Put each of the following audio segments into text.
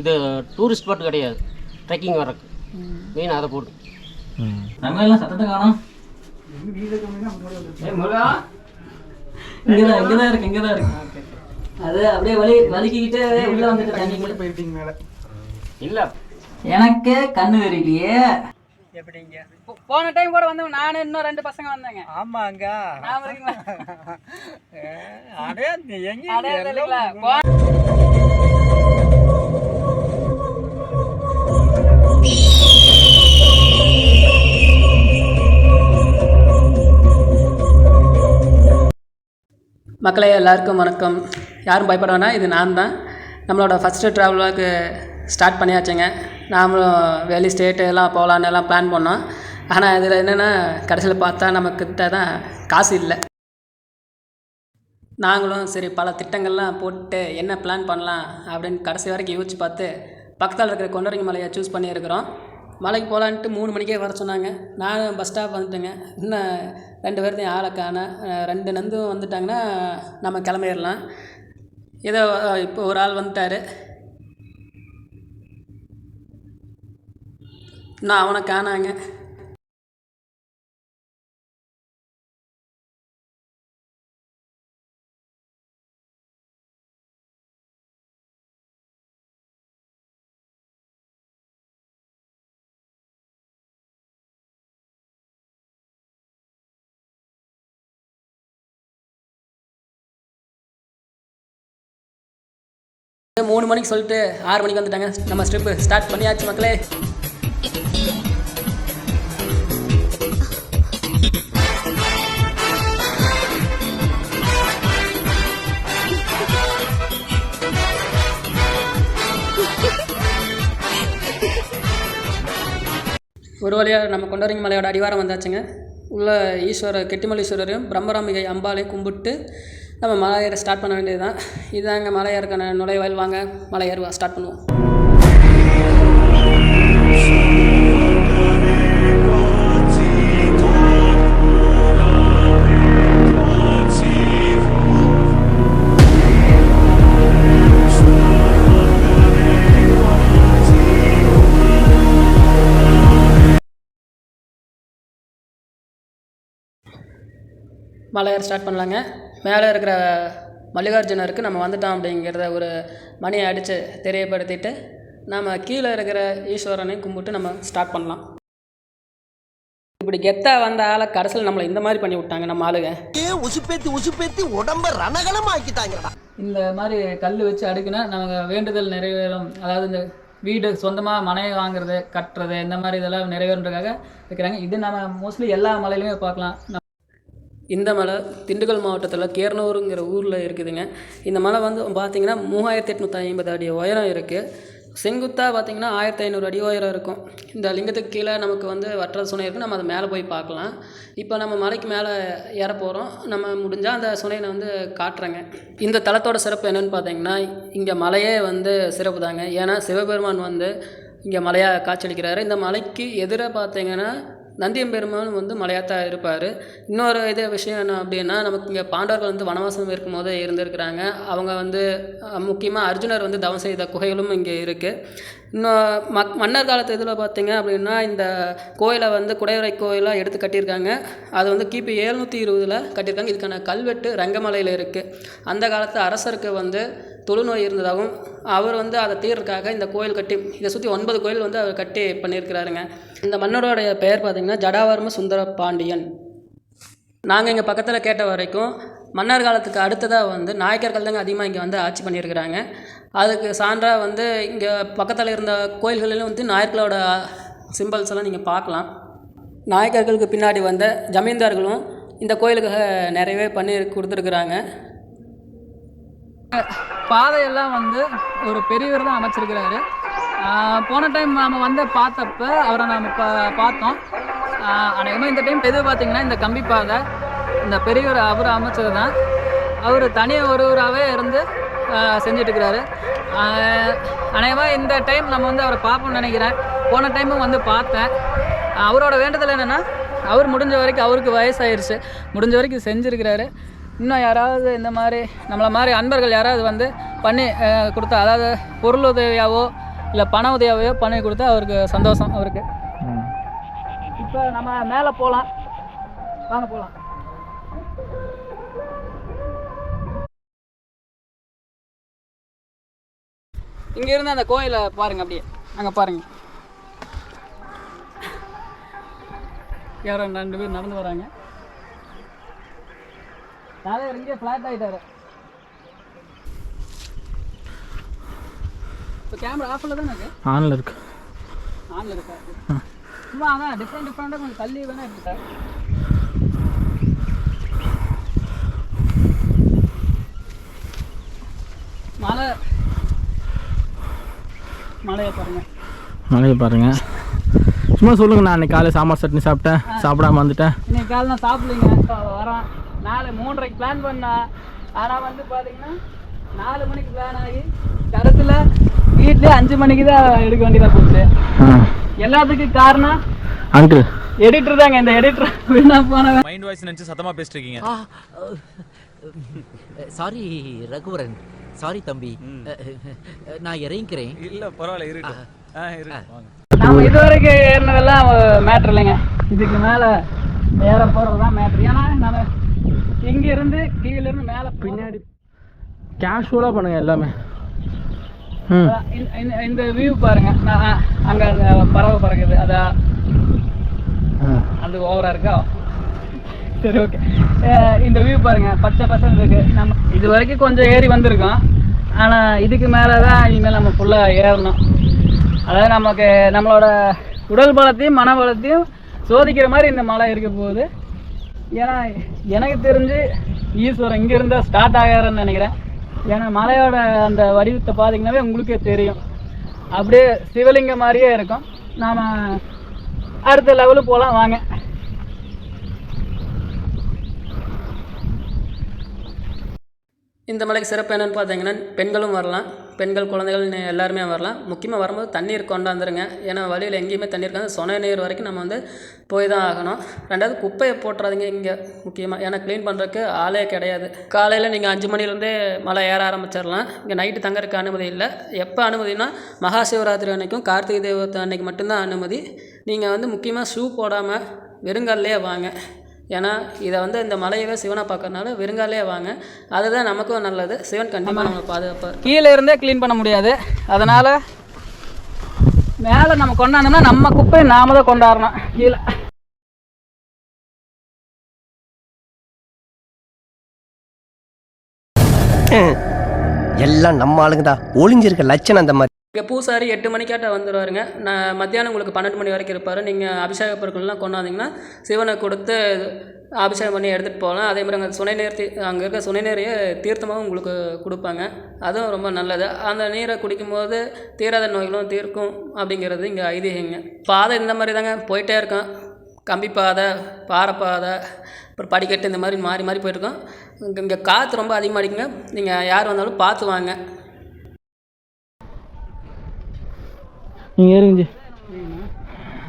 இது tourist spot கிடையாது. Trekking வரக்கு மெயின் அதை போட்டு நம்மளாம் சத்தத்தை காணோம். இங்கதான் இங்கதான் இருக்கு இங்கதான் இருக்கு. அது அப்படியே வலி வலிக்கிக்கிட்டே உள்ள வந்துட்டு தண்ணிக்குள்ள போயிருப்பீங்க மேலே. இல்லை. எனக்கே கண்ணு தெரியலையே. எப்படிங்க? போன டைம் கூட வந்து நானும் இன்னும் ரெண்டு பசங்க வந்தாங்க. ஆமாங்க. ஞாபகம் இருக்குங்களா? அடே எங்க மக்களே எல்லாருக்கும் வணக்கம். யாரும் பயப்பட வேணாம் இது நான் தான். நம்மளோட ஃபஸ்ட்டு ட்ராவல் ஸ்டார்ட் பண்ணியாச்சுங்க. நாமளும் வெளி ஸ்டேட்டு எல்லாம் போகலான்னு எல்லாம் பிளான் பண்ணோம். ஆனால் இதில் என்னென்னா கடைசியில் பார்த்தா நம்மக்கிட்ட தான் காசு இல்லை. நாங்களும் சரி பல திட்டங்கள்லாம் போட்டு என்ன பிளான் பண்ணலாம் அப்படின்னு கடைசி வரைக்கும் யோசிச்சு பார்த்து பக்கத்தில் இருக்கிற கொண்டரங்கி மலையை சூஸ் பண்ணியிருக்கிறோம். மலைக்கு போகலான்ட்டு மூணு மணிக்கே வர சொன்னாங்க. நானும் பஸ் ஸ்டாப் வந்துட்டேங்க. இன்னும் ரெண்டு பேர்த்தையும் ஆளை காண ரெண்டு நந்தும் வந்துட்டாங்கன்னா நம்ம கிளம்பிடலாம். ஏதோ இப்போ ஒரு ஆள் வந்துட்டார். இன்னும் அவனை காணாங்க. மூணு மணிக்கு சொல்லிட்டு ஆறு மணிக்கு வந்துட்டாங்க. நம்ம ஸ்ட்ரிப்பு ஸ்டார்ட் பண்ணியாச்சு மக்களே. ஒரு வழியாக நம்ம கொண்டரங்கி மலையோட அடிவாரம் வந்தாச்சுங்க. உள்ள ஈஸ்வரர் கெட்டிமல்லீஸ்வரரையும் பிரம்மராமிகை அம்பாலையும் கும்பிட்டு நம்ம மலை ஏற ஸ்டார்ட் பண்ண வேண்டியது தான் இதாங்க மலை ஏறக்கான நுழைவாயில். வாங்க மலை ஏறுவா ஸ்டார்ட் பண்ணுவோம். மலை ஏற ஸ்டார்ட் பண்ணலாங்க. மேலே இருக்கிற மல்லிகார்ஜுனருக்கு நம்ம வந்துட்டோம் அப்படிங்கிறத ஒரு மணியை அடித்து தெரியப்படுத்திட்டு நம்ம கீழே இருக்கிற ஈஸ்வரனையும் கும்பிட்டு நம்ம ஸ்டார்ட் பண்ணலாம். இப்படி கெத்தாக வந்த ஆளை கடைசியில் நம்மளை இந்த மாதிரி பண்ணி விட்டாங்க நம்ம ஆளுங்க. உசுப்பேத்தி உசுப்பேத்தி உடம்ப ரணகலம் ஆக்கிட்டாங்கடா இந்த மாதிரி கல் வச்சு அடுக்குனா நமக்கு வேண்டுதல் நிறைவேறும். அதாவது இந்த வீடு சொந்தமாக மனை வாங்குறது கட்டுறது இந்த மாதிரி இதெல்லாம் நிறைவேறதுக்காக வைக்கிறாங்க. இது நம்ம மோஸ்ட்லி எல்லா மலையிலுமே பார்க்கலாம். இந்த மலை திண்டுக்கல் மாவட்டத்தில் கேர்னூருங்கிற ஊரில் இருக்குதுங்க. இந்த மலை வந்து பார்த்தீங்கன்னா மூவாயிரத்தி எட்நூற்றி ஐம்பது அடி உயரம் இருக்குது செங்குத்தாக பார்த்தீங்கன்னா ஆயிரத்தி ஐநூறு அடி உயரம் இருக்கும். இந்த லிங்கத்துக்கு கீழே நமக்கு வந்து வற்ற சுனை இருக்குது நம்ம அதை மேலே போய் பார்க்கலாம். இப்போ நம்ம மலைக்கு மேலே ஏற போகிறோம் நம்ம முடிஞ்சால் அந்த சுனையை வந்து காட்டுறேங்க. இந்த தலத்தோட சிறப்பு என்னென்னு பார்த்தீங்கன்னா இங்கே மலையே வந்து சிறப்பு தாங்க. ஏன்னா சிவபெருமான் வந்து இங்கே மலையாக காட்சியளிக்கிறாரு இந்த மலைக்கு எதிராக பார்த்தீங்கன்னா நந்தியம்பெருமான் வந்து மலையாத்தாக இருப்பார். இன்னொரு இது விஷயம் என்ன அப்படின்னா நமக்கு இங்கே பாண்டவர்கள் வந்து வனவாசம் இருக்கும்போது இருந்திருக்கிறாங்க. அவங்க வந்து முக்கியமாக அர்ஜுனர் வந்து தவம் செய்த குகைகளும் இங்கே இருக்குது இன்னும் மக் மன்னர் காலத்து இதில் பார்த்தீங்க அப்படின்னா இந்த கோயிலை வந்து குடைவரை கோயிலாக எடுத்து கட்டியிருக்காங்க. அது வந்து கிபி ஏழ்நூற்றி இருபதில் கட்டியிருக்காங்க. இதுக்கான கல்வெட்டு ரங்கமலையில் இருக்குது அந்த காலத்து அரசருக்கு வந்து தொழுநோய் இருந்ததாகவும் அவர் வந்து அதை தீர்றதுக்காக இந்த கோயில் கட்டி இதை சுற்றி ஒன்பது கோயில் வந்து அவர் கட்டி பண்ணியிருக்கிறாருங்க. இந்த மன்னருடைய பெயர் பார்த்திங்கன்னா ஜடாவர்ம சுந்தர பாண்டியன். நாங்கள் இங்கே பக்கத்தில் கேட்ட வரைக்கும் மன்னர் காலத்துக்கு அடுத்ததாக வந்து நாயக்கர்கள் தாங்க அதிகமாக இங்கே வந்து ஆட்சி பண்ணியிருக்கிறாங்க. அதுக்கு சான்றாக வந்து இங்கே பக்கத்தில் இருந்த கோயில்களிலும் வந்து நாயக்கர்களோட சிம்பிள்ஸ் எல்லாம் நீங்கள் பார்க்கலாம். நாயக்கர்களுக்கு பின்னாடி வந்த ஜமீன்தார்களும் இந்த கோயிலுக்காக நிறையவே பண்ணி கொடுத்துருக்குறாங்க. பாதையெல்லாம் வந்து ஒரு பெரியவர் தான் அமைச்சிருக்கிறாரு. போன டைம் நாம் வந்து பார்த்தப்ப அவரை நாம் இப்போ பார்த்தோம். அநேகமாக இந்த டைம் எது பார்த்தீங்கன்னா இந்த கம்பி பாதை இந்த பெரியவர் அவர் அமைச்சது தான். அவர் தனியாக ஒருவராகவே இருந்து செஞ்சிட்ருக்கிறாரு. செஞ்சுட்டு இருக்கிறாரு அநேகமாக இந்த டைம் நம்ம வந்து அவரை பார்ப்போம்னு நினைக்கிறேன். போன டைமும் வந்து பார்த்தேன். அவரோட வேண்டுதல் என்னென்னா அவர் முடிஞ்ச வரைக்கும் அவருக்கு வயசாயிருச்சு. முடிஞ்ச வரைக்கும் செஞ்சுருக்கிறாரு. இன்னும் யாராவது இந்த மாதிரி நம்மளை மாதிரி அன்பர்கள் யாராவது வந்து பண்ணி கொடுத்தா அதாவது பொருள் உதவியாவோ இல்லை பண உதவியோ பண்ணி கொடுத்தா அவருக்கு சந்தோஷம் அவருக்கு. இப்போ நம்ம மேலே போகலாம் வாங்க போகலாம் இங்க இருந்து அந்த கோயிலை பாருங்க அப்படியே. அங்க பாருங்க. யாரோ ரெண்டு பேர் நடந்து வராங்க. தலைவர் இங்கே ஃப்ளாட் ஆயிட்டாரு. இப்போ கேமரா ஆஃபில் தானே இருக்கு ஆனில் இருக்கு. ஆன்ல இருக்கா? சும்மா அதான் டிஃப்ரெண்ட் டிஃப்ரெண்டாக கொஞ்சம் தள்ளி வேணா இருக்கு சார். மலை மலையை பாருங்க. மழையை பாருங்க. சும்மா சொல்லுங்க நான் அன்னைக்கு காலையில் சாம்பார் சட்னி சாப்பிட்டேன். சாப்பிடாம வந்துட்டேன். இன்னைக்கு காலை நான் சாப்பிடலைங்க வரோம் நாலு மூன்றரைக்கு பிளான் பண்ணேன் ஆனால் வந்து பார்த்தீங்கன்னா நாலு மணிக்கு பிளான் ஆகி கடைசியில் வீட்லயே அஞ்சு மணிக்கு தான் எடுக்க வேண்டியதாக போச்சு. எல்லாத்துக்கும் காரணம் அங்கிள் எடிட்டர் தாங்க. இந்த எடிட்டர் வீணா போனவன். மைண்ட் வாய்ஸ் நினைச்சு சத்தமா பேசிட்டு இருக்கீங்க சாரி ரகுவரன். சாரி தம்பி. நான் இறங்கிக்கிறேன். இல்ல பரவாயில்ல இருக்கு நாம இது வரைக்கும் ஏறினதெல்லாம் மேட்ரு இல்லைங்க. இதுக்கு மேலே ஏற போகிறது தான் மேட்ரு ஏன்னா நம்ம இங்க இருந்து கீழ இருந்து மேலே பின்னாடி கேஷுவலாக பண்ணுங்க எல்லாமே. இந்த- வியூ பாருங்க. நான் அங்க பறவை பறக்குது. அதான் அது ஓவரா இருக்கா? சரி ஓகே இந்த வியூ பாருங்க. பச்சை பசங்க இருக்கு. நம்ம இது வரைக்கும் கொஞ்சம் ஏறி வந்திருக்கோம். ஆனா இதுக்கு மேலே தான் இனிமேல் நம்ம ஃபுல்லாக ஏறணும். அதாவது நமக்கு நம்மளோட உடல் பலத்தையும் மன பலத்தையும் சோதிக்கிற மாதிரி இந்த மலை இருக்க போகுது. ஏன்னா எனக்கு தெரிஞ்சு ஈஸ்வரன் இங்கே இருந்தால் ஸ்டார்ட் ஆகாருன்னு நினைக்கிறேன். ஏன்னா மலையோட அந்த வடிவத்தை பார்த்தீங்கன்னாவே உங்களுக்கே தெரியும். அப்படியே சிவலிங்கம் மாதிரியே இருக்கும். நாம் அடுத்த லெவலு போகலாம் வாங்க. இந்த மலைக்கு சிறப்பு என்னென்னு பார்த்தீங்கன்னா பெண்களும் வரலாம். பெண்கள் குழந்தைகள் எல்லாருமே வரலாம். முக்கியமாக வரும்போது தண்ணீர் கொண்டாந்துருங்க. ஏன்னா வழியில் எங்கேயுமே தண்ணீர் இருக்காது. சொன நீர் வரைக்கும் நம்ம வந்து போய் தான் ஆகணும். ரெண்டாவது குப்பையை போட்டுறாதீங்க இங்கே முக்கியமாக ஏன்னா க்ளீன் பண்ணுறதுக்கு ஆளே கிடையாது. காலையில் நீங்கள் அஞ்சு மணிலேருந்தே மலை ஏற ஆரம்பிச்சிடலாம். இங்கே நைட்டு தங்கறதுக்கு அனுமதி இல்லை. எப்போ அனுமதினா மகா சிவராத்திரி அன்னைக்கும் கார்த்திகை தெய்வத்தை அன்னைக்கு மட்டும்தான் அனுமதி. நீங்கள் வந்து முக்கியமாக ஷூ போடாமல் வெறுங்கால்லையே வாங்க. ஏன்னா இதை வந்து இந்த மலையவே சிவனை பார்க்கறனால வெறுங்காலே வாங்க. அதுதான் நமக்கும் நல்லது. சிவன் கண்டிப்பாக நம்மளை பாதுகாப்பார். கீழே இருந்தே க்ளீன் பண்ண முடியாது. அதனால் மேலே நம்ம கொண்டாடணும்னா நம்ம குப்பையை நாம தான் கொண்டாடணும். கீழே. எல்லாம் நம்ம ஆளுங்க தான் ஒளிஞ்சிருக்க லட்சணம் அந்த மாதிரி. இங்கே பூசாரி எட்டு மணிக்காட்ட வந்துடுவாருங்க நான் மத்தியானம் உங்களுக்கு பன்னெண்டு மணி வரைக்கும் இருப்பார். நீங்கள் அபிஷேக பொருட்கள்லாம் கொண்டாந்தீங்கன்னா சிவனை கொடுத்து அபிஷேகம் பண்ணி எடுத்துகிட்டு போகலாம். அதே மாதிரி அங்கே சுனைநீர் தீ அங்கே இருக்க சுனைநீரையே தீர்த்தமாகவும் உங்களுக்கு கொடுப்பாங்க. அதுவும் ரொம்ப நல்லது. அந்த நீரை குடிக்கும்போது தீராத நோய்களும் தீர்க்கும் அப்படிங்கிறது இங்கே ஐதீகங்க. பாதை இந்த மாதிரி தாங்க போயிட்டே இருக்கோம். கம்பி பாதை பாறை பாதை அப்புறம் படிக்கட்டு இந்த மாதிரி மாறி மாறி போயிருக்கோம் இங்கே இங்கே காற்று ரொம்ப அதிகமாக அடிக்குங்க. நீங்கள் யார் வந்தாலும் பார்த்து வாங்க. நீங்கள் ஏறுங்க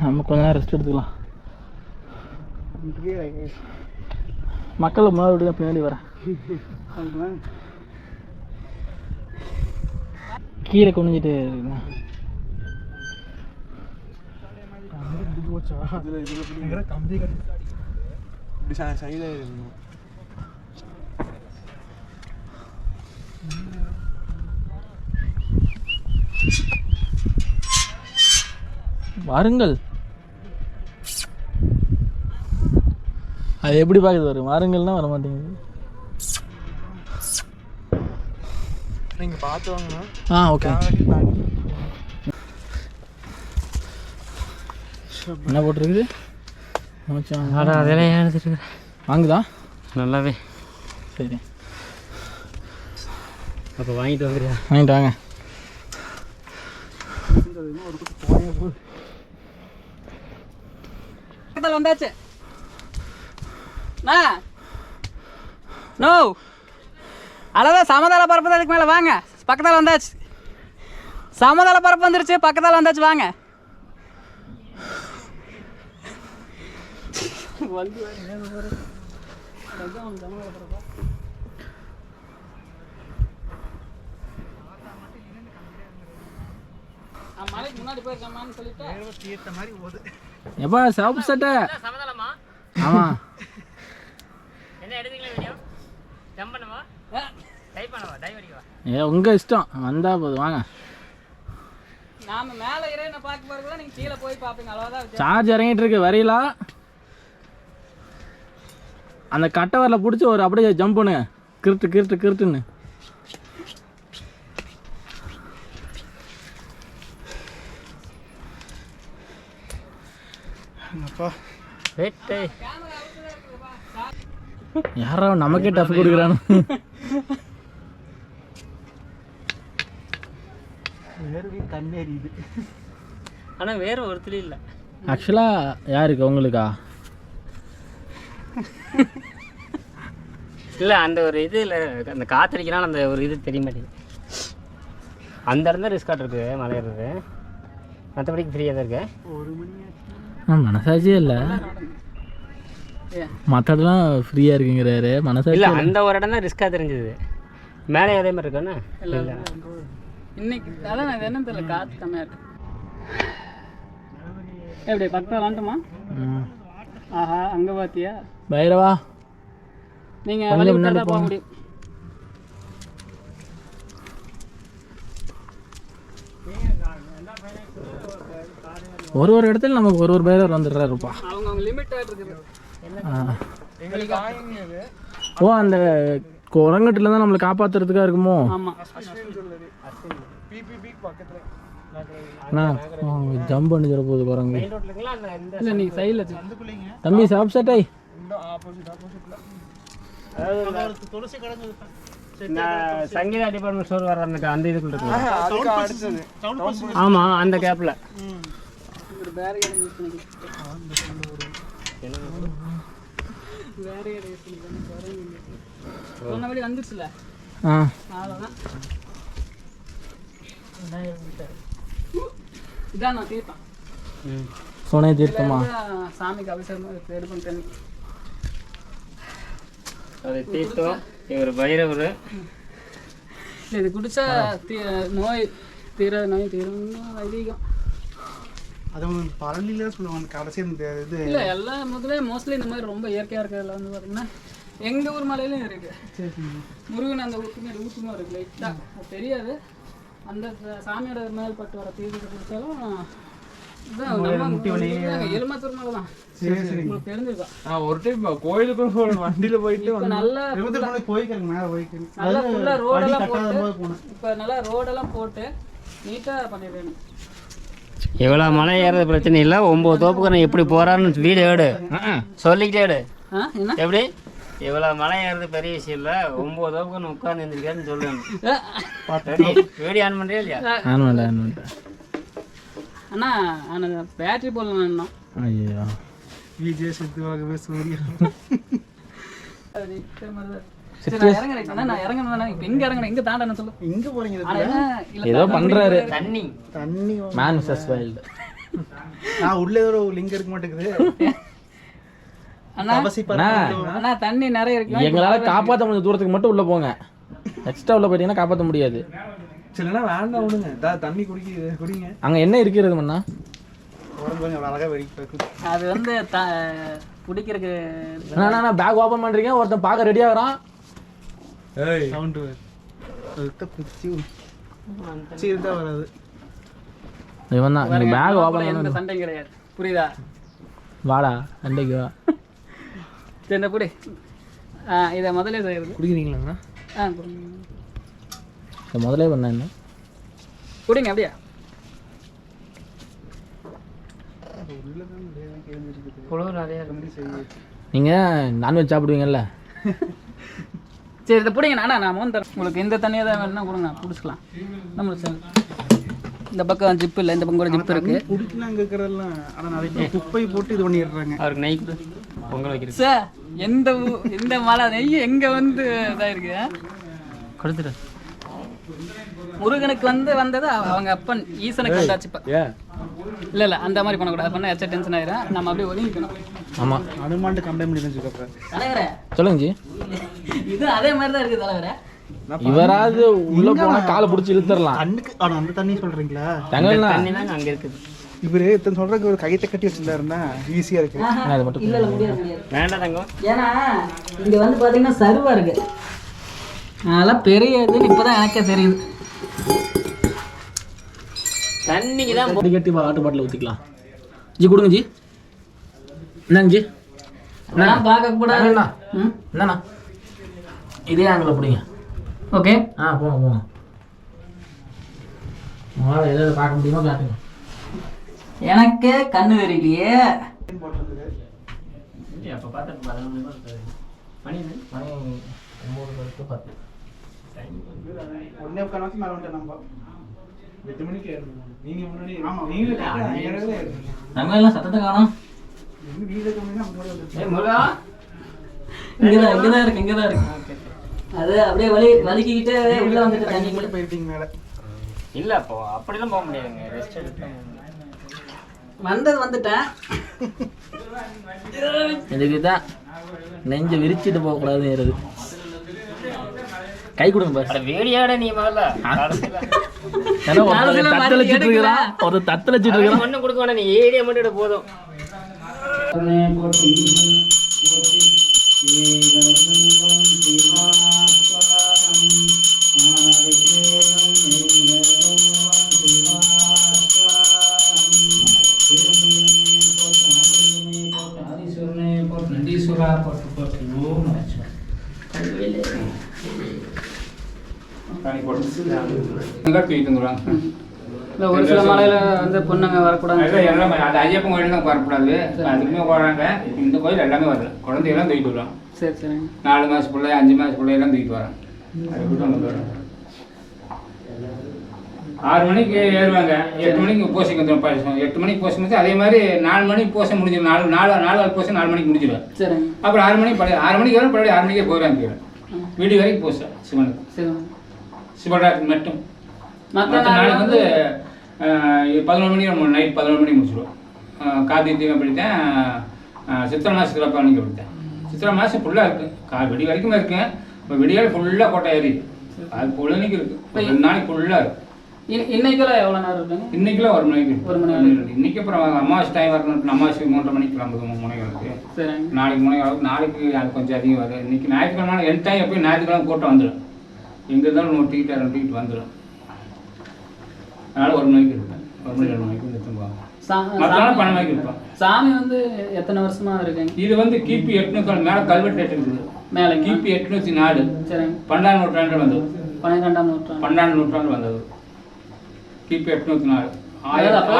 நம்ம கொஞ்ச நேரம் ரெஸ்ட் எடுத்துக்கலாம். மக்களை முன்னாடி பின்னாடி வரேன். கீழே குனிஞ்சிட்டு you. வாருங்கள். அது எப்படி பார்க்குது வரும் வாருங்கள்னா வர மாட்டேங்குது. நீங்கள் பார்த்து வாங்கண்ணா ஆ ஓகே. என்ன போட்டிருக்குது? அதெல்லாம் ஏன் எடுத்துட்டு வாங்குதா? நல்லாவே. சரி. அப்போ வாங்கிட்டு வந்துடுறியா வாங்கிட்டு வாங்க. பக்கத்தில் வந்தாச்சு. அண்ணா. நோ அவ்வளோதான் சமதள பரப்பு அதுக்கு மேலே வாங்க. பக்கத்தில் வந்தாச்சு. சமதள பரப்பு வந்துருச்சு பக்கத்தில் வந்தாச்சு வாங்க. நான் மலைக்கு முன்னாடி போயிருக்கேமான்னு சொல்லிட்டு. எப்பா சிவப்பு சட்டை. ஆமாம் ஏ உங்கள் இஷ்டம். வந்தால் போதும் வாங்க. நாம மேலே இறைவனை பார்க்க போகிறதுல நீங்கள் கீழே போய் பார்ப்பீங்க. அவ்வளோதான் வித்தியாசம். சார்ஜ் இறங்கிட்டு இருக்கு வரீங்களா அந்த கட்டை வரல பிடிச்சி ஒரு அப்படியே ஜம்ப் பண்ணுங்க கிருட்டு கிருட்டு கிருட்டுன்னு வெட்டு யாரா நமக்கே டஃப் கொடுக்குறானு. ஆனால் வேற ஒருத்தர் இல்லை. ஆக்சுவலாக யாருக்கு? உங்களுக்கா? இல்லை அந்த ஒரு இது இல்லை. அந்த காத்தடிக்கிறான் அந்த ஒரு இது தெரிய மாட்டேங்குது. அந்த இடம் தான் ரிஸ்க் இருக்கு மலை ஏறுறது மற்றபடிக்கு ஃப்ரீயாக தான் இருக்கு. மனசாட்சியே இல்லை. மற்றதெல்லாம் ஃப்ரீயாக இருக்குங்கிறாரு. மனசாட்சி இல்லை அந்த ஒரு இடம் தான் ரிஸ்க்காக தெரிஞ்சது. மேலே அதே மாதிரி இருக்கானே இல்லை இன்னைக்கு அதான் இது என்னன்னு தெரியல காற்று கம்மியாக இருக்கு. எப்படி பக்கத்தில் வந்துட்டுமா ம். ஆஹா அங்கே பார்த்தியா பைரவா நீங்கள் போக. முடியும். ஒரு ஒரு இடத்துல நமக்கு ஒரு ஒரு பைரவர் வந்துடுறாருப்பா. ஓ அந்த குரங்கட்டுல தான் நம்மளை காப்பாத்துறதுக்கா இருக்குமோ? ஜம்ப் பண்ணி தர போகுது குரங்கு. ரோட்லுங்களா அந்த இந்த இல்லை நீங்கள் சைடில் தம்பி சாப் சட்டை இந்த சங்கீதா டிபார்ட்மெண்ட் ஸ்டோர் வர அந்த அந்த இதுக்குள்ள இருக்கு. ஆமாம் அந்த கேப்பில் ஒரு பேரியர் யூஸ் வந்துச்சுல. ஆ. அவ்வளோதான் இதான் நான் சுனை தீர்த்தமா? சாமிக்கு அபிஷேகம் ரெடி பண்ணிட்டேன் அது தீர்த்தம் இவர் பைரவர். இது குடிச்சா தீ நோய் தீராத நோய் தீரும் ஐதீகம். அது பழனில சொல்லுவாங்க கடைசி இந்த இது. இல்லை எல்லா முதலே மோஸ்ட்லி இந்த மாதிரி ரொம்ப இயற்கையாக இருக்கிறதுல வந்து பார்த்தீங்கன்னா எங்கள் ஊர் மலையிலும் இருக்கு. முருகன் அந்த ஊருக்கு ஊற்றுமா இருக்கு லைட்டாக அது தெரியாது. அந்த சாமியோட மேல் பட்டு வர தீர்த்தத்தை குடித்தாலும் எலுமத்தூர் மலை தான். உங்களுக்கு தெரிஞ்சிருக்கும் ஒரு டைம் கோயிலுக்கு வண்டியில போயிட்டு நல்லா நல்லா ரோடெல்லாம் போட்டு இப்போ நல்லா ரோடெல்லாம் போட்டு நீட்டாக பண்ணிடுவேன் இவ்வளோ மலை ஏறது பிரச்சனை இல்லை. ஒம்பது தோப்புக்கு எப்படி போகிறான்னு வீடியோ எடு. சொல்லிக்கிட்டே என்ன? எப்படி? இவ்வளோ மலை ஏறது பெரிய விஷயம் இல்லை. ஒம்பது தோப்புக்கு உட்காந்து இருந்திருக்காருன்னு சொல்லுவேன் வீடியோ ஆன் பண்ணுறியா இல்லையா? ஆன்வல் ஆன்வல் அண்ணா எனக்கு பேட்டரி போடலாம் ஐயோ. விஜய் சித்துவாகவே சூரியன். ஏதோ பண்றாரு. தண்ணி. தண்ணி. மேன் விசஸ் வைல்டு நான் உள்ள ஒரு லிங்க் இருக்க மாட்டேங்குது. அண்ணா தண்ணி நிறைய இருக்கு. எங்களால காப்பாற்ற முடிஞ்ச தூரத்துக்கு மட்டும் உள்ள போங்க. எக்ஸ்ட்ரா உள்ள போயிட்டீங்கன்னா காப்பாற்ற முடியாது. சரிண்ணா வேண்டாம் விடுங்க. தா- தண்ணி குடிக்க குடிங்க. அங்க என்ன இருக்கிறது மண்ணா அது வந்து குடிக்கிறதுக்கு பேக் ஓபன் பண்றீங்க ஒருத்தன் பார்க்க ரெடி ஆகுறான். சவுண்டு அதுதான் குச்சி உச்சி இருந்தா வராது. இவன் தான் நீங்க பேக் ஓபன் எந்த பண்ண சண்டையும் கிடையாது. புரியுதா? வாடா அண்டைக்கு வா. சரி புடி. ஆ இதை முதல்ல செய்யுது குடிக்கிறீங்களாண்ணா ஆ குடிங்க. இதை முதலே பண்ண என்ன? குடிங்க அப்படியே. புழு நிறைய இருக்கு. நீங்க நான்வெஜ் சாப்பிடுவீங்கல்ல? சரி இதை பிடிங்க. நானா நான் மோன் தரேன். உங்களுக்கு எந்த தண்ணியை தான் வேணும்னா கொடுங்க. பிடிச்சிக்கலாம். நம்ம சரி. இந்த பக்கம் ஜிப் இல்லை இந்த பக்கம் கூட ஜிப் இருக்கு. நிறைய குப்பை போட்டு இது பண்ணிடுறாங்க அவருக்கு நெய் பொங்கல் வைக்கிறது சார் எந்த எந்த மலை நெய் எங்க வந்து இதாயிருக்கு? ஆ? கொடுத்துரு முருகனுக்கு வந்து வந்தது அவ- அவங்க அப்பன் ஈசனுக்கு வந்தாச்சு இல்ல இல்ல அந்த மாதிரி பண்ணக்கூடாது. பண்ண எச்ச டென்ஷன் ஆயிரும். நம்ம அப்படியே ஒதுங்கிக்கணும். ஆமா. அனுமான்ட்டு கம்ப்ளைண்ட் பண்ணி தலைவரே. சொல்லுங்க ஜி. இது அதே மாதிரி தான் இருக்குது தலைவரே. இவராது உள்ள போனா காலை பிடிச்சி இழுத்துடலாம். கண்ணுக்கு ஆனா அந்த தண்ணி சொல்றீங்களா? தங்கல்னா தண்ணி தாங்க அங்கே இருக்குது. இவரு இத்தனை சொல்றதுக்கு ஒரு கையத்தை கட்டி வச்சிருந்தாருன்னா ஈஸியா இருக்கு. அது மட்டும் இல்ல முடியாது வேண்டாம் தங்கம். ஏன்னா இங்க வந்து பாத்தீங்கன்னா சருவா இருக்கு. அதெல்லாம் பெரிய இதுன்னு இப்பதான் எனக்கே தெரியுது. தண்ணிக்கு தான் பொடி கட்டி வாட்டர் பாட்டில் ஊற்றிக்கலாம் ஜி கொடுங்க ஜி. என்னங்க ஜி? அதெல்லாம் பார்க்க கூடாது என்னண்ணா? ம்? என்னண்ணா? இதே ஆங்கில பிடிங்க. ஓகே. ஆ போங்க போங்க. உங்களால் எதாவது பார்க்க முடியுமோ காட்டுங்க எனக்கே கண்ணு தெரியலையே. அப்போ பார்த்தா பதினொன்று மணி என்ன? மணி ஒம்பது டு பத்து. ஒன்னே முக்கால் மேல வந்துட்டேன் நம்ம. எட்டு மணிக்கு ஏறணும். நீங்க முன்னாடி நீங்களே நம்ம எல்லாம் சத்தத்தை காணோம். இங்கதான் இங்கதான் இருக்கு இங்கதான் இருக்கு. அது அப்படியே வலி வலிக்கிட்டே உள்ள வந்துட்டு தண்ணி மட்டும் போயிருக்கீங்க மேல. இல்லை அப்போ அப்படிலாம் போக முடியாதுங்க. ரெஸ்ட் எடுத்து வந்தது வந்துட்டேன். இதுக்கு தான் நெஞ்சை விரிச்சிட்டு போகக்கூடாதுங்கிறது. கை கொடுங்க பாஸ் அட வேடியாட நீ முதல்ல. தத்தல் வச்சுட்டு இருக்கிறான். ஒரு தத்தல் வச்சுட்டு இருக்கிறான். ஒன்றும் கொடுக்க வேணாம் நீ ஏடியா மட்டும் போதும். இல்லை ஒரு சில மலையில் வந்து பொண்ணுங்க வரக்கூடாது. எல்லாமே அது ஐயப்பன் கோயில் தான் வரக்கூடாது. அதுக்குமே போகிறாங்க இந்த கோயில் எல்லாமே வருது குழந்தையெல்லாம் தூக்கிட்டு வருவாங்க சரி சரிங்க நாலு மாதம் பிள்ளை அஞ்சு மாதம் பிள்ளையெல்லாம் தூக்கிட்டு வராங்க. வராங்க ஆறு மணிக்கு ஏறுவாங்க. எட்டு மணிக்கு பூசைக்கு வந்துடும் பாயசம். எட்டு மணிக்கு பூசை முடிச்சு அதே மாதிரி நாலு மணிக்கு பூசை முடிஞ்சிடும் நாலு நாலு நாலு பூசை நாலு மணிக்கு முடிஞ்சிடும் அப்புறம் ஆறு மணிக்கு பழைய ஆறு மணிக்கு வரும் பழைய ஆறு மணிக்கே போயிடுவாங்க கீழே வீடு வரைக்கும் பூசை சிவனுக்கு. சரி சிவராத்திரி மட்டும். மற்ற மற்ற நாள் நாள் வந்து பதினொரு மணி நைட் பதினொரு மணி முடிச்சிடுவோம் கார்த்திகை தீபம் படித்தேன் சித்திரை மாதத்துல பழனிக்கு படித்தேன் சித்திரை மாதம் ஃபுல்லாக இருக்குது கா வெடி வரைக்கும் இருக்கு. இப்போ விடியால் ஃபுல்லாக கோட்டை ஏறி அது பொழுதுக்கு இருக்குது ரெண்டு நாளைக்கு ஃபுல்லாக இருக்கு. இன் இன்னைக்கெல்லாம் எவ்வளோ நேரம் இருக்குங்க? இன்னைக்குலாம் ஒரு மணிக்கு. ஒரு மணி நேரம். இருக்கு. இன்னைக்கு அப்புறம் அமாவாசை டைம் வரணும் அமாவாசை மூன்றரை மணிக்கு கிளம்புது மூணு மணி சரிங்க. நாளைக்கு மூணு நாளைக்கு அது கொஞ்சம் அதிகம் வருது இன்னைக்கு ஞாயிற்றுக்கிழமை என் டைம் எப்பயும் ஞாயிற்றுக்கிழமை கூட்டம் வந்துடும் எங்கே டிக்கெட் ரெண்டு டிக்கெட் வந்துடும் அதனால் ஒரு மணிக்கு இருப்பேன். ஒரு மணி ரெண்டு மணிக்கு சாமி- பன்னெண்டு இருப்பேன் சாமி வந்து எத்தனை வருஷமா இருக்குங்க இது வந்து கிபி எட்நூத்தி மேலே கல்வெட்டு இருக்குது மேலே கிபி எட்நூத்தி நாலு. சரிங்க. பன்னெண்டாம் நூற்றாண்டு வந்தது. பன்னிரெண்டாம் நூற்றாண்டு. பன்னெண்டாம் நூற்றாண்டு வந்தது. கிபி எட்நூத்தி நாலு. ஆயிரத்தி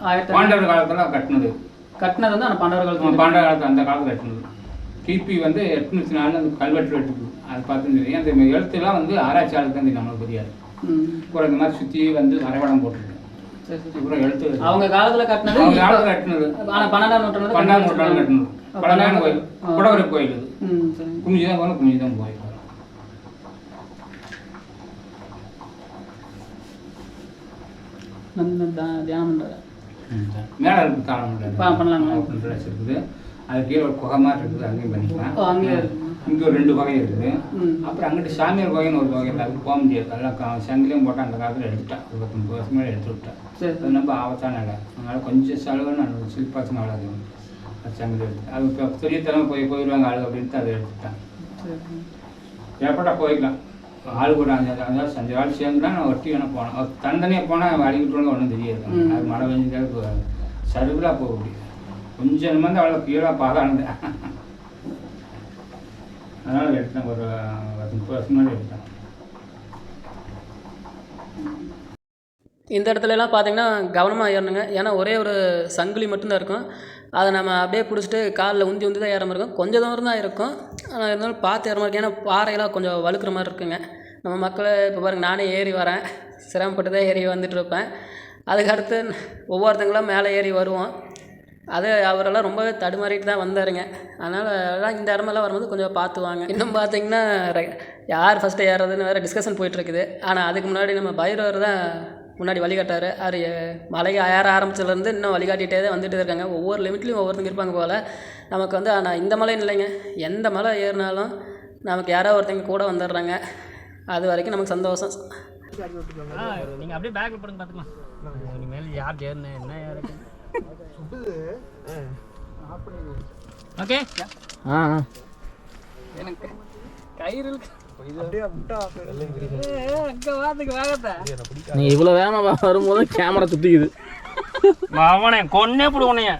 ஆயிரத்தி பாண்டவர் காலத்தில் கட்டினது. கட்டினது வந்து அந்த பண்டவர் காலத்துல பாண்டவர் காலத்து அந்த காலத்தில் கட்டினது. கிபி வந்து எட்நூத்தி நாலு அந்த கல்வெட்டு வெட்டுது அது பார்த்து தெரியும் அந்த எழுத்துலாம் வந்து ஆராய்ச்சியாளருக்கு தான் நம்மளுக்கு தெரியாது அப்புறம் இந்த மாதிரி சுற்றி வந்து வரைபடம் போட்டுருக்கு அப்புறம் எழுத்து அவங்க காலத்துல கட்டினது அவங்க காலத்தில் கட்டினது. ஆனா பன்னெண்டாம் நூற்றாண்டு பன்னெண்டாம் நூற்றாண்டு கட்டினது. பழமையான கோயில். குடவரை கோயில் இது. குமிஞ்சி தான் போகணும் குமிஞ்சி தான் கோயில் தா- தியானம் மேலே இருக்கு தாளம் ப- பண்ணலாங்களா? ட்ரெஸ் இருக்குது. அது கீழே ஒரு குகை மாதிரி இருக்குது அங்கேயும் பண்ணிக்கலாம். இங்கே ஒரு ரெண்டு வகை இருக்குது. அப்புறம் அங்கிட்டு சாமியார் கோயில்னு ஒரு வகை இருக்குது போக முடியாது. அதெல்லாம் க- சங்கிலியும் போட்டு அந்த காலத்தில் எடுத்துட்டேன் ஒரு பத்தொம்பது வருஷம் மேலே எடுத்து விட்டேன் அது ரொம்ப ஆபத்தான இடம் அதனால கொஞ்சம் செலவு நான் சில்பாச்சும் அவ்வளோ அது சங்கிலி எடுத்து அது இப்போ பெரிய தரம் போய் போயிடுவாங்க ஆளு அப்படின்ட்டு அதை எடுத்துட்டேன். ஏற்பட்டா போய்க்கலாம். ஆளு கூட அஞ்சு அதாவது அஞ்சு ஆள் சேர்ந்துனா நான் ஒட்டி வேணா போனேன் தனித்தனியாக போனால் அடிக்கிட்டு ஒன்றும் தெரியாது. அது மழை போகாது சருவிலாக போக முடியும் கொஞ்சம் நிமிர்ந்து அவ்வளோ கீழே பார்க்கானது அதனால் எடுத்தேன். ஒரு பத்து முப்பது வருஷம் எடுத்தேன். இந்த இடத்துலலாம் பார்த்தீங்கன்னா கவனமாக ஏறணுங்க. ஏன்னா ஒரே ஒரு சங்கிலி மட்டும்தான் இருக்கும். அதை நம்ம அப்படியே பிடிச்சிட்டு காலில் உந்தி உந்தி தான் ஏற மாதிரி இருக்கும். கொஞ்சம் தூரம் தான் இருக்கும். ஆனால் இருந்தாலும் பார்த்து ஏற மாதிரி இருக்கும் ஏன்னா பாறையெல்லாம் கொஞ்சம் வழுக்கிற மாதிரி இருக்குங்க. நம்ம மக்களை இப்போ பாருங்க நானே ஏறி வரேன். சிரமப்பட்டு தான் ஏறி வந்துட்டு இருப்பேன். அதுக்கு அடுத்து ஒவ்வொருத்தங்களாம் மேலே ஏறி வருவோம். அது அவரெல்லாம் ரொம்பவே தடுமாறிட்டு தான் வந்தாருங்க. அதனால் எல்லாம் இந்த இடமெல்லாம் வரும்போது கொஞ்சம் பார்த்து வாங்க இன்னும் பார்த்தீங்கன்னா யார் ஃபஸ்ட்டு ஏறுறதுன்னு வேறு டிஸ்கஷன் போயிட்டுருக்குது. ஆனால் அதுக்கு முன்னாடி நம்ம பைரவர் தான் முன்னாடி வழிகாட்டார் அவர் மலைக்கு ஏற ஆரம்பிச்சதுலேருந்து இன்னும் வழிகாட்டிகிட்டே தான் வந்துட்டு இருக்காங்க. ஒவ்வொரு லிமிட்லேயும் ஒவ்வொருத்தங்க இருப்பாங்க போல். நமக்கு வந்து ஆனால் இந்த மலைன்னு இல்லைங்க. எந்த மலை ஏறினாலும் நமக்கு யாரோ ஒருத்தங்க கூட வந்துடுறாங்க. அது வரைக்கும் நமக்கு சந்தோஷம். நீங்கள் அப்படியே பேக்கில் போடுங்க பார்த்துக்கலாம் இனிமேல் யார் ஏறுனேன் என்ன யாருக்கு ஓகே. ஆ ஆ. எனக்கு கயிறு நீ இவ்வளோ வேகமாக வரும்போது கேமரா சுற்றிக்குது அவனை கொன்னே போடு உன்னைய.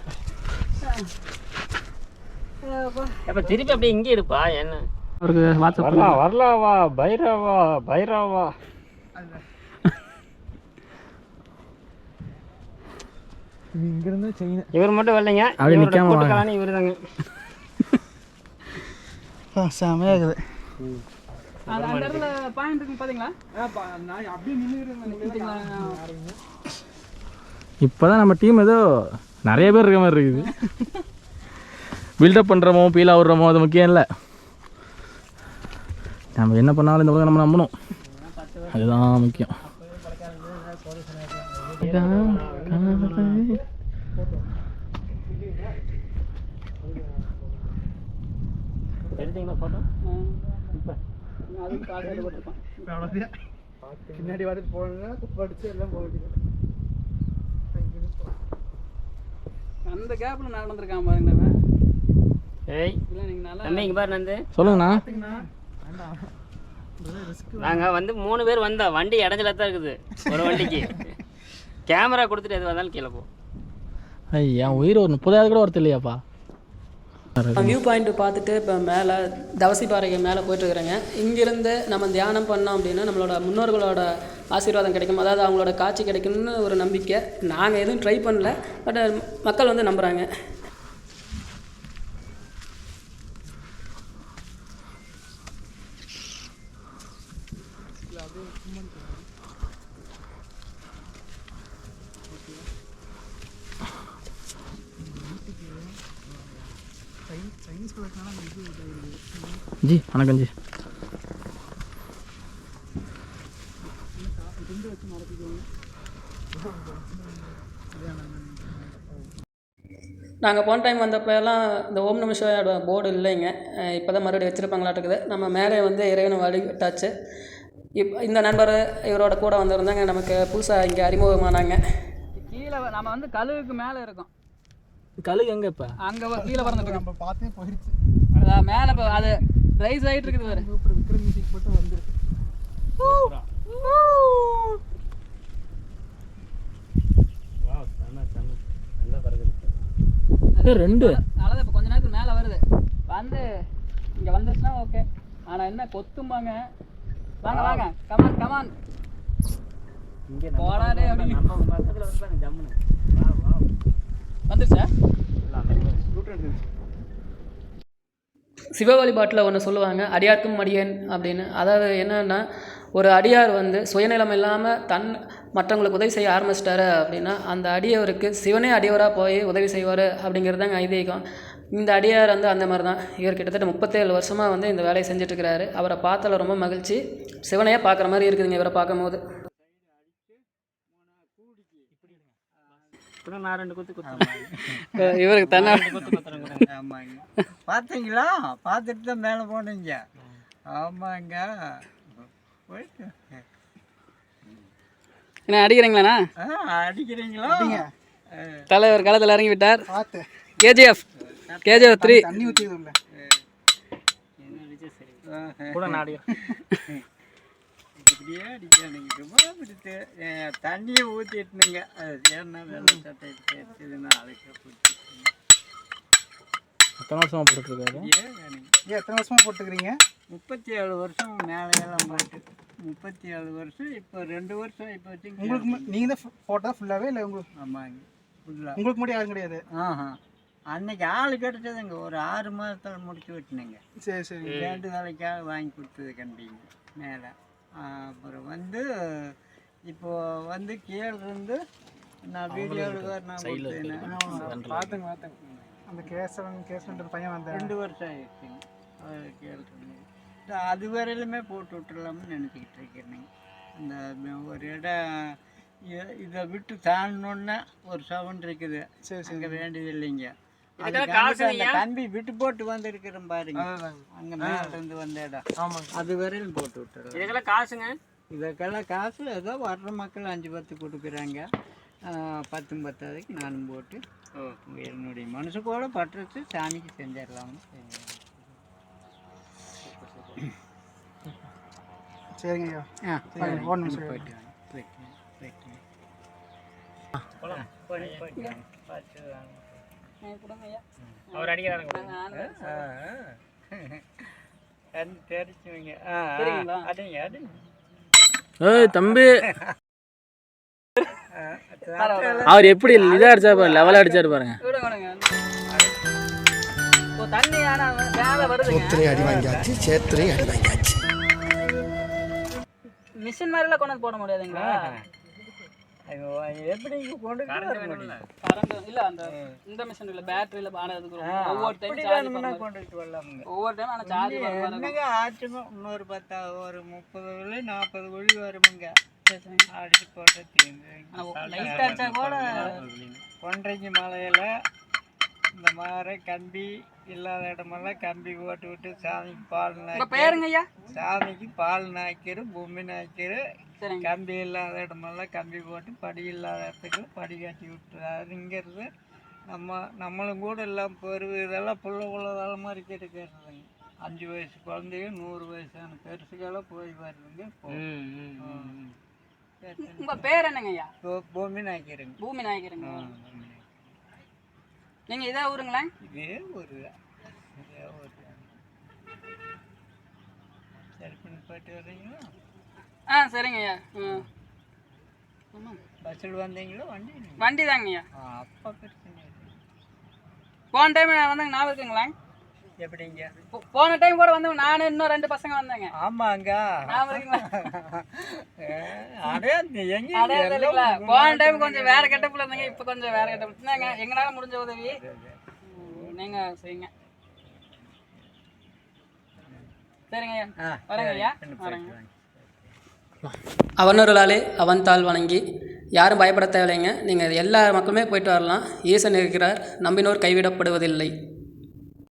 அப்ப. திருப்பி அப்படியே இங்கே இருப்பா என்ன? அவருக்கு வாட்ஸ்அப் வரலாம் வரலாம் வா பைரவா பைரவா. இங்கிருந்து செயின் இவர் மட்டும் வரலைங்க. அப்படியே நிக்காம வாங்க. இவர் தாங்க செமையாக இருக்குது. அந்த அந்த இடத்துல பாயிண்ட் இருக்கு பார்த்தீங்களா நான் அப்படியே நின்றுக்கிறேன் இப்போ தான் நம்ம டீம் ஏதோ நிறைய பேர் இருக்க மாதிரி இருக்குது. பில்டப் பண்ணுறோமோ பீல் ஆகுறோமோ அது முக்கியம் இல்லை. நம்ம என்ன பண்ணாலும் இந்த உலகம் நம்ம நம்பணும். அதுதான் முக்கியம். பின்னாடி பார்த்துட்டு போனா படிச்சு எல்லாம் போயிட்டு அந்த கேப்பில் நடந்திருக்கான் பாருங்களேன் அவன். ஏய் இல்லை நீங்கள் பாரு நந்து சொல்லுங்கண்ணா. நாங்க வந்து மூணு பேர் வந்தோம். வண்டி இடைஞ்சல தான் இருக்குது. ஒரு வண்டிக்கு. கேமரா கொடுத்துட்டு எது வந்தாலும் கீழே போ. ஐயா என் உயிர் ஒரு முப்பதாவது கூட ஒருத்தர் இல்லையாப்பா? வியூ பாயிண்ட் பார்த்துட்டு இப்போ மேலே தவசி பாறைக்கு மேலே போயிட்டுருக்குறேங்க. இங்கேருந்து நம்ம தியானம் பண்ணோம் அப்படின்னா நம்மளோட முன்னோர்களோட ஆசீர்வாதம் கிடைக்கும். அதாவது அவங்களோட காட்சி கிடைக்கும்னு ஒரு நம்பிக்கை. நாங்கள் எதுவும் ட்ரை பண்ணல. பட் மக்கள் வந்து நம்புகிறாங்க ஜி வணக்கம் ஜி. நாங்கள் போன டைம் வந்தப்போ எல்லாம் இந்த ஓம் நம சிவாயோட போர்டு இல்லைங்க. இப்போ தான் மறுபடியும் வச்சுருப்பாங்களாட்டுக்குது. நம்ம மேலே வந்து இறைவனை வழிபட்டாச்சு. இப் இந்த நண்பர் இவரோட கூட வந்திருந்தாங்க. நமக்கு புதுசாக இங்கே அறிமுகமானாங்க. கீழே நம்ம வந்து கழுகுக்கு மேலே இருக்கோம். கழுகு எங்கே இப்போ. அங்கே கீழே பறந்துட்டு நம்ம பார்த்தே போயிடுச்சு அதான் மேலே இப்போ அது ரைஸ் ஆகிட்டு இருக்குது பாரு. அப்புறம் விக்ரம் மியூசிக் போட்டு வந்துருக்கு. ரெண்டு. அதான் இப்போ கொஞ்ச நேரத்துக்கு மேலே வருது. வந்து இங்கே வந்துச்சுன்னா ஓகே ஆனால் என்ன கொத்தும்பாங்க. வாங்க வாங்க. கமான் கமான் இங்கே போடாதே அப்படின்னு. நம்ம பக்கத்தில் வந்து ஜம்முன்னு. வா வா வந்துருச்சா? சிவ வழிபாட்டில் ஒன்று சொல்லுவாங்க அடியார்க்கும் அடியேன் அப்படின்னு. அதாவது என்னன்னா ஒரு அடியார் வந்து சுயநலம் இல்லாமல் தன் மற்றவங்களுக்கு உதவி செய்ய ஆரம்பிச்சிட்டாரு அப்படின்னா அந்த அடியவருக்கு சிவனே அடியவராக போய் உதவி செய்வார் அப்படிங்கிறது தாங்க ஐதீகம். இந்த அடியார் வந்து அந்த மாதிரி தான் இவர் கிட்டத்தட்ட முப்பத்தேழு வருஷமாக வந்து இந்த வேலையை செஞ்சுட்ருக்கிறாரு அவரை பார்த்தால ரொம்ப மகிழ்ச்சி. சிவனையே பார்க்குற மாதிரி இருக்குதுங்க இவரை பார்க்கும்போது. இப்போ நான் ரெண்டு குத்து குத்து இவருக்கு தன்னை குத்து குத்துறேங்க ஆமாங்க. பார்த்தீங்களா? பார்த்துட்டு தான் மேலே போனீங்க. ஆமாங்க. போயிட்டு. என்ன அடிக்கிறீங்களாண்ணா? அடிக்கிறீங்களா? தலைவர் களத்தில் இறங்கி விட்டார் பார்த்து. கேஜிஎஃப். கேஜிஎஃப் த்ரீ தண்ணி உள்ள கூட நாடி இப்படியே அடிக்கிறானுங்க சும்மா பிடித்து தண்ணியை ஊற்றிட்டுனுங்க அது ஏன்னா வெள்ளை சட்டை எடுத்துதுன்னா அதுக்கு பிடிச்சிட்டுங்க எத்தனை வருஷமாக போட்டுருக்காரு ஏன் எத்தனை வருஷமா போட்டுக்கிறீங்க? முப்பத்தி ஏழு வருஷம் மேலையெல்லாம் போட்டு. முப்பத்தி ஏழு வருஷம் இப்போ ரெண்டு வருஷம் இப்போ உங்களுக்கு வச்சு நீங்கள் தான் ஃபோட்டோ ஃபுல்லாகவே இல்லை உங்களுக்கு? ஆமாங்க ஃபுல்லாக உங்களுக்கு மட்டும் யாரும் கிடையாது? ஆஹா. அன்னைக்கு ஆள் கிடைச்சதுங்க. ஒரு ஆறு மாதத்தில் முடிச்சு விட்டுனுங்க. சரி சரி. ரெண்டு வேலைக்காக வாங்கி கொடுத்தது கண்டிங்க மேலே. அப்புறம் வந்து இப்போ வந்து கீழே இருந்து நான் வீடியோவில் வேறு நான் கொடுத்தேன். பார்த்துங்க பார்த்துங்க அந்த கேசவன் கேசவன்ற பையன் வந்தேன். ரெண்டு வருஷம் ஆயிடுச்சுங்க அது கீழே இருந்து. அது வரையிலுமே போட்டு விட்டுறலாம்னு நினச்சிக்கிட்டு இருக்கிறேங்க அந்த ஒரு இடம் இதை விட்டு தாண்டினோன்னே ஒரு சவுண்ட் இருக்குது. சரி சரி. வேண்டியது இல்லைங்க கம்பி விட்டு போட்டு வந்திருக்கிறோம் பாருங்க. அங்க மேல இருந்து வந்த இடம். அது வரையிலும் போட்டு விட்டுறோம். இதுக்கெல்லாம் காசுங்க? இதற்கெல்லாம் காசு ஏதோ வர்ற மக்கள் அஞ்சு பத்து கொடுக்குறாங்க. பத்தும் பத்தாவதுக்கு நானும் போட்டு என்னுடைய மனசு போல பட்டுறது சாமிக்கு செஞ்சிடலாம்னு. சரிங்க ஐயா ஆ சரி, ஒரு நிமிஷம். போயிட்டு வாங்க. போயிட்டு வாங்க, போயிட்டு வாங்க. போயிட்டு போயிட்டு வாங்க. பார்த்து வாங்க. அவர் அடிக்கிறாங்க தம்பி. அவர் எப்படி இதாக அடிச்சாரு பாரு லெவலாக அடிச்சாரு பாருங்க. அடி வாங்கியாச்சு சேத்திரையும் அடி வாங்கியாச்சு. மிஷின் மாதிரிலாம் கொண்டு போட முடியாதுங்களா? எப்படி கொண்டு இல்லை அந்த இந்த மிஷின் இல்லை பேட்டரியில் ஆனதுக்கு ஒவ்வொரு டைம் சார்ஜ் கொண்டுட்டு வரலாமுங்க. ஒவ்வொரு டைம் சார்ஜ் என்னங்க இன்னொரு பத்தா ஒரு முப்பது வழி நாற்பது வழி வருமுங்க. அடிச்சு போட்டு லைட் அடிச்சா கூட ஒன்றைக்கு மலையில இந்த மாதிரி கம்பி இல்லாத இடமெல்லாம் கம்பி போட்டு விட்டு சாமிக்கு பால் ஐயா சாமிக்கு பால் நாய்க்கிற பூமி நாய்க்கிற கம்பி இல்லாத இடமெல்லாம் கம்பி போட்டு படி இல்லாத இடத்துக்கு படி கட்டி விட்டுறாருங்கிறது நம்ம நம்மளும் கூட எல்லாம் பெரு இதெல்லாம் புள்ள புள்ள தலைமுறை இருக்கிறதுங்க அஞ்சு வயசு குழந்தைங்க நூறு வயசான பெருசுக்கெல்லாம் போய் வருதுங்க உங்கள் பேர் என்னங்க ஐயா பூமி நாய்க்கிறேங்க பூமி நாயகருங்க நீங்கள் இதே ஊருங்களா? இதே ஒரு இதே ஒரு சரி பண்ணி போயிட்டு வர்றீங்களா ஆ சரிங்க ஐயா. ம் பஸ்ஸில் வந்தீங்களா? வண்டி வண்டி தாங்க ஐயா. அப்போ பிரச்சனை. போன டைம் வந்தாங்க ஞாபகம் இருக்குங்களா? எப்படிங்க? போன டைம் கூட வந்து நானும் இன்னும் ரெண்டு பசங்க வந்தாங்க. ஆமாங்க. போன டைம் கொஞ்சம் வேற கெட்டப்பில் இருந்தீங்க இப்போ கொஞ்சம் வேற கெட்டப் என்னங்க எங்களால் முடிஞ்ச உதவி? நீங்க செய்யுங்க சரிங்க ஐயா. வரேங்க ஐயா. வரேங்க. அவனொருளாலே அவன் தாள் வணங்கி யாரும் பயப்பட தேவையில்லைங்க. நீங்கள் எல்லா மக்களுமே போயிட்டு வரலாம். ஈசன் இருக்கிறார் நம்பினோர் கைவிடப்படுவதில்லை.